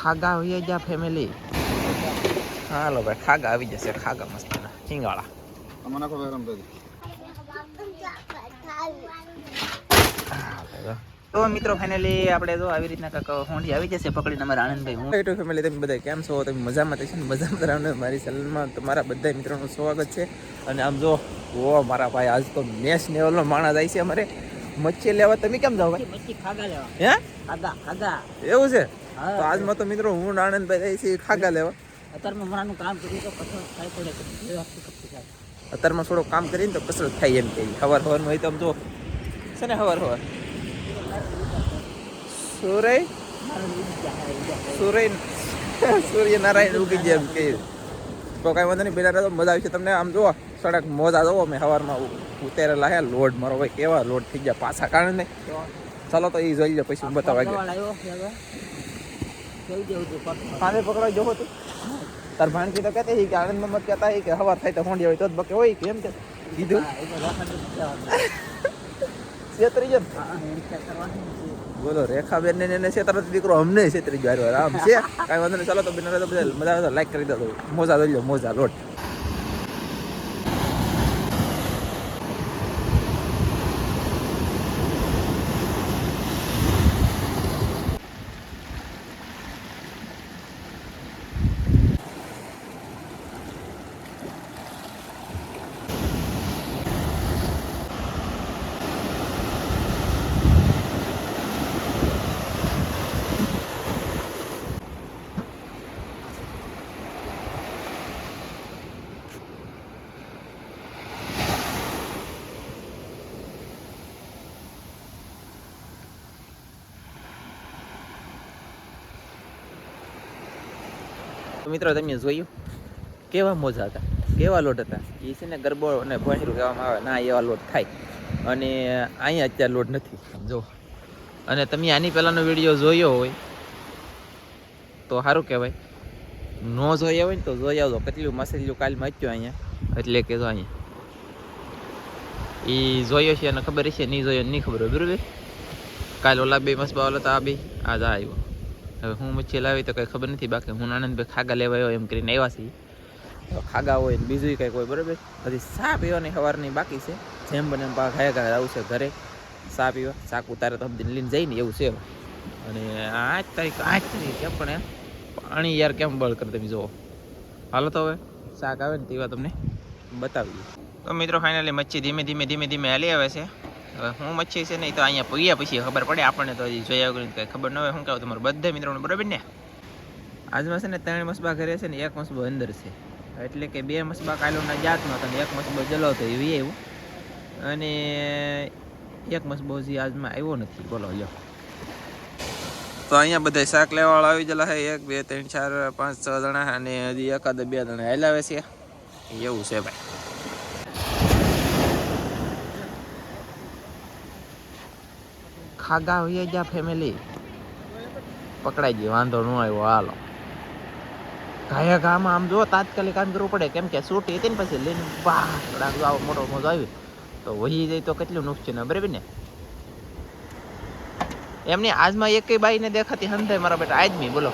ખાગા હોઈએ જા ફેમિલી હાલો ભાઈ ખાગા આવી જશે ખાગા મસ્ત ચીંગાળા. તો મિત્રો ફાઇનલી આપણે જો આવી રીતના કાંક હોંડી આવી જશે પકડીને અમારા આનંદભાઈ હું. એટલું ફેમિલી તમે બધા કેમ છો? તમે મજામાં થશે ને? મજામાં રહો મારી ચેનલમાં તમારા બધા મિત્રોનું સ્વાગત છે. અને આમ જો ઓ મારા ભાઈ આજ તો મેચ લેવલનો માણસ આવી છે અમારે. મચ્છી લેવા. તમે કેમ જાઓ ભાઈ? મચ્છી ખાગા લેવા. હે? ખાગા ખાગા. એવું છે. તો આજમાં તો મિત્રો હું ને આનંદભાઈ જાય છે ખાગા લેવા. અત્યારમાં મરાનું કામ કરી તો કસરત થાય પડે અત્યારમાં થોડું કામ કરીને તો કસરત થાય એમ કે. હવાર હવારમાં હોય તો આમ જો છે ને હવાર હવાર? સુરય? આવી. સૂર્ય સૂર્યનારાયણ ઉગી જાય એમ કે. તો કાંઈ વાંધો નહીં પેલા તો મજા આવશે તમને આમ જુઓ સડક મોજા જવો મેં સવારમાં ઉ- ઉતરેલા હે લોડ મારો ભાઈ કેવા લોડ થઈ ગયા પાછા કારણે. ચાલો તો એ જોઈ લો પછી બતાવવા ગયા. સવાલ પકડવા હતું. જવો તું. તાર ભાણકી તો કહેતી કે આનંદમાં મત કહેતા કે હવા થાય તો હોંડી હોય તો જ બકે હોય કે એમ કે. કીધું. છેતરી જેમ બોલો રેખા બેન રેખાબેન ને એને છેતરો દીકરો અમને છેતરી ગયો આમ છે. કાંઈ વાંધો નહીં ચાલો તો બિના તો બધા મજા આવે તો લાઈક કરી દો મોજા લો મોજા લોટ. મિત્રો, તમે જોયું? કેવા મોજા હતા? કેવા લોટ હતા? એ છે ને ગરબો અને ભણેરું કહેવામાં આવે. ના, એવા લોટ થાય. અને અહીંયા અત્યારે લોટ નથી. જો. અને તમે આની પહેલાંનો વીડિયો જોયો હોય, તો સારું કહેવાય. ન જોયા હોય ને તો જોઈ આવજો. કેટલું મસેલું કાલ મચ્યું અહીંયા. એટલે કે જો અહીંયા. એ જોયો છે અને ખબર છે નહીં જોયો, નહીં ખબર હોય. બરાબર? કાલ ઓલા બે મસબા ઓલા તો આ બે. આજ આવ્યો. હવે હું મચ્છી લાવી તો કંઈ ખબર નથી, બાકી હું આનંદભાઈ ખાગા લેવા આવ્યો, એમ કરીને આવ્યા છીએ. ખાગા હોય ને બીજું કંઈક હોય, બરાબર? હજી સા પીવાની સવારની બાકી છે. જેમ બને એમ પા ખાયા ખાયા આવશે ઘરે. સા પીવા શાક ઉતારે તો સમજીને લઈને જઈને એવું છે અને આજ તારીખ આજ તારીખ કેમ પણ પાણી યાર કેમ બળ કરે તમે જુઓ. હાલો તો હવે, શાક આવે ને તેવા તમને બતાવીએ. તો મિત્રો ફાઇનલી મચ્છી ધીમે ધીમે ધીમે ધીમે હાલી આવે છે. હવે હું મચ્છી છે નહીં તો અહીંયા પગ્યા પછી ખબર પડે આપણને તો હજી જોયા વગર કંઈ ખબર ન હોય. શું કહેવું તમારું બધા મિત્રોને બરાબર ને? આજમાં છે ને ત્રણ મસબા ઘરે છે ને, એક મસબો અંદર છે. એટલે કે બે મસબા કાલોના જાતનો હતો ને, એક મસબો જલો હતો એ વી અને એક મસબો હજી આજમાં આવ્યો નથી. બોલો, લ્યો. તો અહીંયા બધા શાક લેવાવાળા આવી ગયેલા છે. એક, બે, ત્રણ, ચાર, પાંચ, છ જણા અને હજી એકાદ બે જણા હેલાવે છે. એવું છે ભાઈ. ખાગા હોઈએ જા ફેમિલી પકડાઈ ગઈ વાંધો ન આવ્યો હાલો. ઘાયા ઘામાં આમ જો તાત્કાલિક કામ કરવું પડે. કેમ કે સૂટી હતી ને પછી લઈને વાહ આવો મોટો મોજો આવી તો વહી જાય તો કેટલું નુકસાન બરાબર ને? એમની આજમાં એક બાઈને દેખાતી હંધે મારા બેટા આજમી બોલો.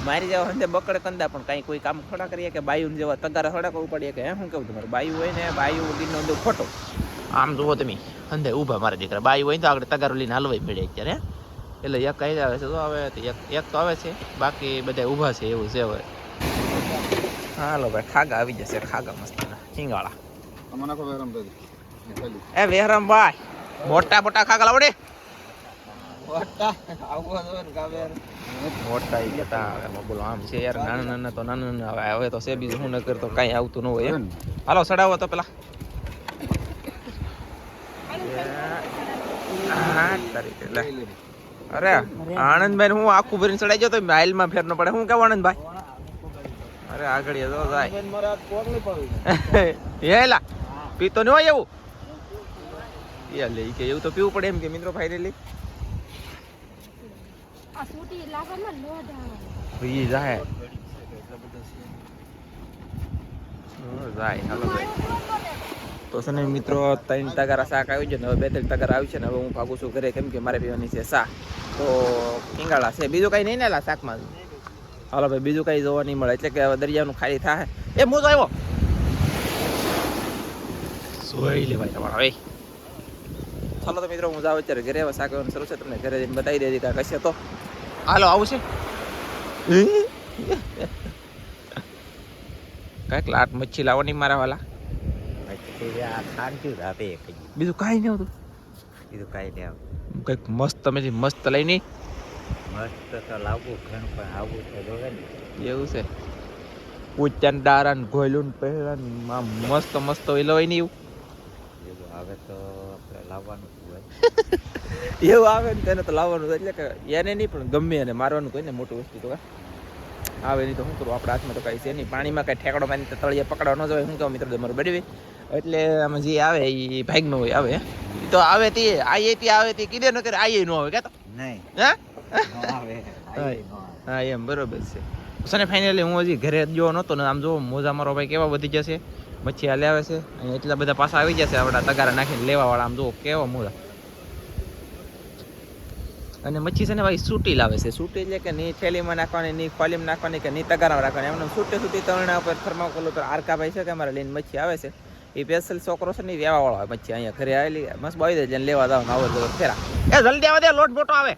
મારી જેવા હંધે બકડે કંદા પણ કાંઈ કોઈ કામ થોડા કરીએ કે બાયું જેવા તગારા થોડા કરવું પડીએ કે હું શું કેવું તમારું? બાયું હોય ને બાયું અંદર ખોટો. આમ જુઓ તમે. હંધે ઊભા મારા દીકરા. બાઈ હોય તો આગળ તગારો લઈને હલવાઈ મળે અત્યારે એટલે એક કઈ આવે છે તો આવે તો એક એક તો આવે છે બાકી બધા ઊભા છે એવું છે હવે. હાલો ભાઈ ખાગા આવી જશે ખાગા મસ્ત ખાલી એ વેહરામ ભાઈ મોટા મોટા ખાગા લાવડે મોટા? એ કહેતા બોલો આમ છે યાર નાના નાના તો નાના નાના આવે હવે તો છે બીજું હું ન કરતો કાંઈ આવતું ન હોય હાલો ચડાવો તો પેલા. તારીખ અરે આનંદભાઈ હું આખું ભરીને ચડાઈ ગયો તો માઇલમાં ફેર ન પડે. હું કેવું આનંદભાઈ અરે આગળ એ તો જાય. હેલા પીતો ન હોય એવું? યા લે કે એવું તો પીવું પડે એમ કે મિત્રો ફાઇનલી આ સૂટી લાવવામાં લોટ આવે ઈ જાય. જાય હાલો ભાઈ. તો છે મિત્રો, ત્રણ તગારા શાક આવી છે ને, હવે બે ત્રણ તગારા આવી છે ને, હવે હું ભાગું છું ઘરે કેમ કે મારે પીવાની છે શાક. તો કિંગાળા છે, બીજું કાંઈ નહીં ને લા શાકમાં? હાલો ભાઈ, બીજું કાંઈ જોવા નહીં મળે, એટલે કે હવે દરિયાનું ખાલી થાય એ મોજો આવ્યો. સોઈ લે ભાઈ તમારા ભાઈ ચાલો તો મિત્રો, હું જાઉં અત્યારે ઘરે, હવે શાક આવવાનું શરૂ છે, તમને ઘરે જઈને બતાવી દેજે કાંઈ કશે તો. હાલો, આવું છે. કાંઈક લાટ મચ્છી લાવવાની મારા વાલા. બીજું કાંઈ નહીં હતું બીજું કાંઈ નહીં આવતું. કંઈક મસ્ત તમે જે મસ્ત લઈને મસ્ત તો લાવવું ઘણું પણ આવું તો જોવે ને એવું છે. ગોયલું ને ઘોયલું ને આમ મસ્ત મસ્ત હોય લવાય નહીં એવું. આવે તો આપણે લાવવાનું હોય એવું આવે ને તેને તો લાવવાનું એટલે કે એને નહીં, પણ ગમે એને મારવાનું કોઈ ને મોટું વસ્તુ તો આવે નહીં તો શું કરું આપણા હાથમાં તો કાંઈ છે નહીં. પાણીમાં કાંઈ ઠેકડો મારી તળિયે પકડવા ન જવાય. શું કહું મિત્રો તમારું બડી એટલે આમાં જે આવે એ ભાગનો હોય આવે. તો આવે તે આઈએ તે આવે તે કીધે ન કરે આઈએ નો આવે કે તો નહીં. હા. હા એમ બરોબર છે. સને ફાઇનલી હું હજી ઘરે જો નહોતો ને આમ જો મોજા મારો ભાઈ કેવા વધી જશે. મચ્છી હાલે આવે છે. અને એટલા બધા પાછા આવી જશે આપણા તગારા નાખીને લેવા વાળા આમ જો કેવા મોજા. અને મચ્છી છે ને ભાઈ સૂટી લાવે છે. સૂટી એટલે કે ની થેલીમાં નાખવાની ની ખોલીમાં નાખવાની કે ની તગારામાં રાખવાની. એમને સૂટે સૂટી તરણા ઉપર થર્માકોલ ઉપર આરકા ભાઈ છે કે અમારે લઈને મચ્છી આવે છે. એ પેસલ છોકરો છે ને ઈ વેવા વાળો આવે મચ્છી અહીંયા ઘરે આવેલી, મસ્ત બાવી દે, જેને લેવા દાવ આવો તો ફેરા. એ જલ્દી આવે દે, લોટ મોટો આવે.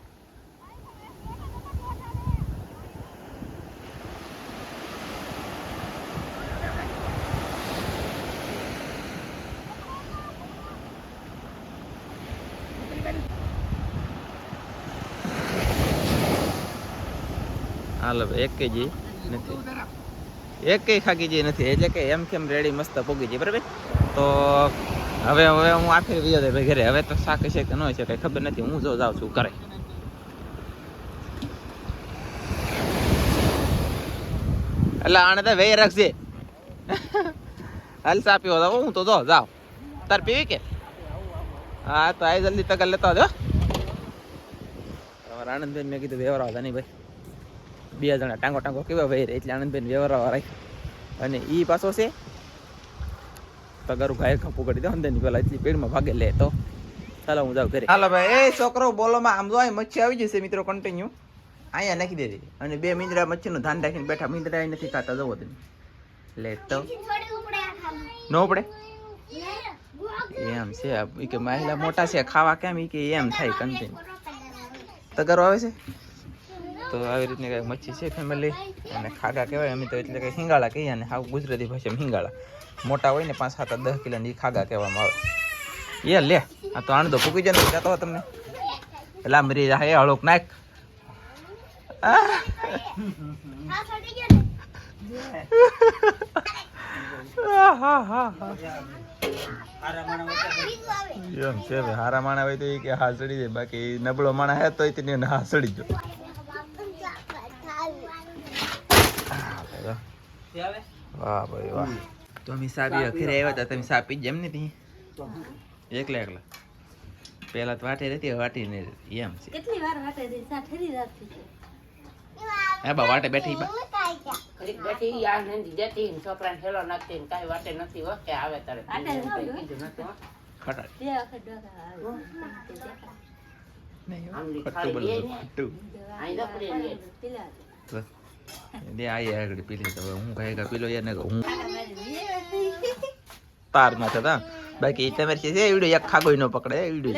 હાલ, એક કેજી. નથી એક કઈ ખાગી જે નથી. એટલે કે એમ કેમ રેડી મસ્ત પોગી જાય, બરાબર? તો હવે હવે હું આખી વિયો દે ઘરે. હવે તો શાક છે કે ન છે કઈ ખબર નથી. હું જો જાઉં છું કરે એટલે આને તો વેય રાખજે. હાલ સા પીવો હું તો જો જાઉં. તાર પીવી કે? હા, તો આ જલ્દી તકલ લેતા જો તમારા આનંદબેન મેં કીધું વ્યવહાર હતા નહીં ભાઈ. બે જણા ટાંગો ટાંગો કેવા ભાઈ એટલે આનંદબેન વ્યવહાર રાખ્યો. અને એ પાછો છે, તગારું ગાય ખાપું કરી દો અંદર પેલા એટલી પેડમાં ભાગે લે તો. ચાલો હું જાઉં ઘરે. હાલો ભાઈ, એ છોકરો બોલોમાં આમ જો મચ્છી આવી જશે મિત્રો કન્ટિન્યુ અહીંયા નાખી દેજે. અને બે મીંદડા મચ્છીનું ધાન રાખીને બેઠા મીંદડા ય નથી ખાતા જવો તમે. લે તો. ન પડે એમ છે કે મહિલા મોટા છે, ખાવા કેમ? એ કે એમ થાય કન્ટિન્યુ તગારો આવે છે? તો આવી રીતની કંઈક મચ્છી છે ફેમિલી અને ખાગા કહેવાય, અમે તો એટલે કંઈ હિંગાળા કહીએ અને હાવ ગુજરાતી ભાષામાં હિંગાળા મોટા હોય ને, પાંચ, સાત દસ કિલોની ખાગા કહેવામાં આવે. એ લે, આ તો આણદો ફૂકી જાય ને કહેતો તમને. એટલે મરી જાય એ હળોક નાખ. એમ છે હારા માણા હોય તો એ કે હા ચડી જાય બાકી નબળો માણા હે તો તેને હા ચડી ગયો વાહ ભાઈ વાહ. તો અમે સા પીવા આવ્યા હતા તમે સાપી જેમ ને ત્યાં? એકલા એકલા. પેલા તો વાટે રહેતી વાટી ને એમ છે. કેટલી વાર વાટે છે સા ઠરી રાખતી હે બા વાટે બેઠી બા. ઘડીક બેઠી આ નંદી જતી ને છોકરાને ઠેલો નાખતી ને કાંઈ વાટે નથી હો કે આવે તારે. કીધું. બે વખત ડોકા આવે. નહીં ખટ્ટું લે. દે આગળ પી લે હવે હું કહે કે પી યાર ને હું તારમાં થતા. બાકી તમારી છે એવડું એક ખાગોઈ નો પકડે એવડું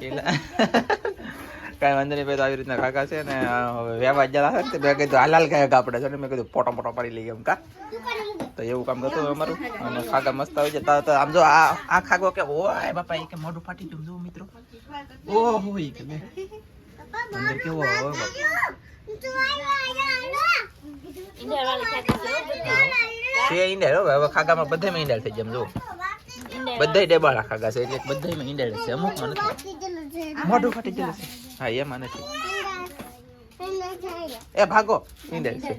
છે કાંઈ વાંધો નહીં તો આવી રીતના કાકા છે ને હવે વ્યવહાર જરા છે મેં કીધું હાલાલ કયા કાપડે છે ને મેં કીધું ફોટો ફોટો પાડી લઈએ એમ કા. તો એવું કામ થતું અમારું. અને ખાગા મસ્ત આવી જતા તો આમ જો આ આ ખાગો કે ઓ આ બાપા એ કે મોઢું ફાટી ગયું જો મિત્રો. ઓહો હોય કે અંદર કેવો હોય બાપા? છે બધી. ઈંડાળ હવે ખાગામાં બધામાં ઈંડાળ થઈ જાય જો બધાય ડેબાળા ખાગા છે એટલે બધાયમાં ઈંડાળ છે અમુકમાં નથી. મોઢું ફાટી છે. હા એમાં નથી. એ ભાગો ઈંડાળ છે.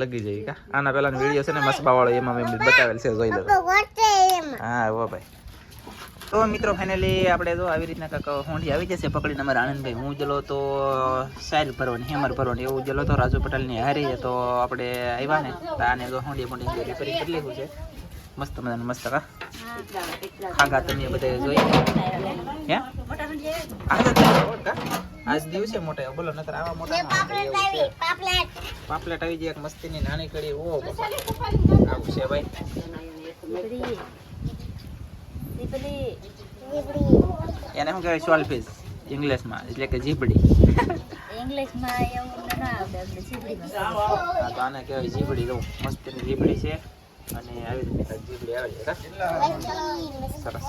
લગી જાય કા. આના પેલાનો વીડિયો છે ને મસબા વાળો એમાં મેં બતાવેલ છે જોઈ લો. હા હો ભાઈ. તો મિત્રો ફાઇનલી આપણે જો આવી રીતના કાંક હોંડી આવી જશે પકડીને અમારા આનંદભાઈ. હું ઉજલો તો સાયલ ભરવાની, હેમર ભરવાની, એવું ઉજલો તો રાજુ પટેલની હારી તો આપણે આવ્યા ને. તો આને જો હોંડી મોંડી રિપેરિંગ કરી લીધું છે. મસ્ત મજાનું, મસ્ત કા? ખાગા તમે બધા જોઈ. હે? તો? આજ દિવસે મોટા, બોલો, નતર આવા મોટા પાપલેટ પાપલેટ આવી જાય એક મસ્તીની નાની કડી, ઓ. આવું છે ભાઈ. એને શું કહેવાય? સોલફિશ. ઇંગ્લિશમાં. એટલે કે જીબડી ઇંગ્લિશમાં એવું ના આવડે એટલે છીપડીમાં હા તો આને કહેવાય જીબડી તો મસ્ત જીબડી છે. અને આવી રીતે જીબડી આવે છે. સરસ.